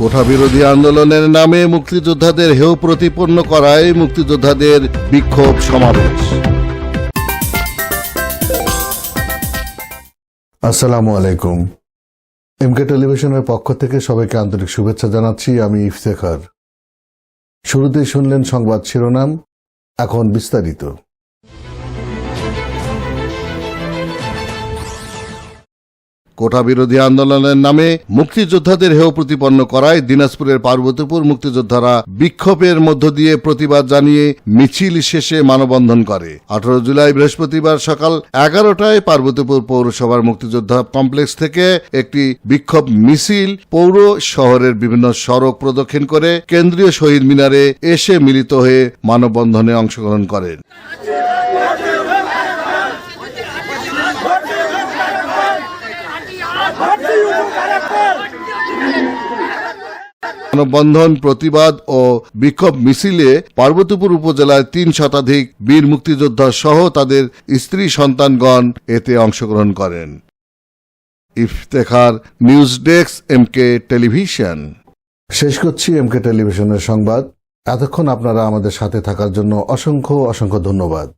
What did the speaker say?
কোঠা বিরোধী আন্দোলনের নামে মুক্তিযোদ্ধাদের হেয় প্রতিপন্ন করায় মুক্তিযোদ্ধাদের বিক্ষোভ সমাবেশ। আসসালামু আলাইকুম। এমকে টেলিভিশনের পক্ষ থেকে সবাইকে আন্তরিক শুভেচ্ছা জানাচ্ছি, আমি ইফতেখার। শুরুতেই শুনলেন সংবাদ শিরোনাম, এখন বিস্তারিত। কোটা বিরোধী আন্দোলনের নামে মুক্তিযোদ্ধাদের হেয় প্রতিপন্ন করায় দিনাজপুরের পার্বতীপুর মুক্তিযোদ্ধারা বিক্ষোভের মধ্য দিয়ে প্রতিবাদ জানিয়ে মিছিল শেষে মানববন্ধন করে। আঠারো জুলাই বৃহস্পতিবার সকাল এগারোটায় পার্বতীপুর পৌরসভার মুক্তিযোদ্ধা কমপ্লেক্স থেকে একটি বিক্ষোভ মিছিল পৌর শহরের বিভিন্ন সড়ক প্রদক্ষিণ করে কেন্দ্রীয় শহীদ মিনারে এসে মিলিত হয়ে মানববন্ধনে অংশগ্রহণ করেন। মানববন্ধন প্রতিবাদ ও বিক্ষোভ মিছিলে পার্বতীপুর উপজেলায় তিন শতাধিক বীর মুক্তিযোদ্ধা সহ তাদের স্ত্রী সন্তানগণ এতে অংশগ্রহণ করেন। Iftekhar news desk M K television. শেষ করছি এমকে টেলিভিশনের সংবাদ। এতক্ষণ আপনারা আমাদের সাথে থাকার জন্য অসংখ্য অসংখ্য ধন্যবাদ।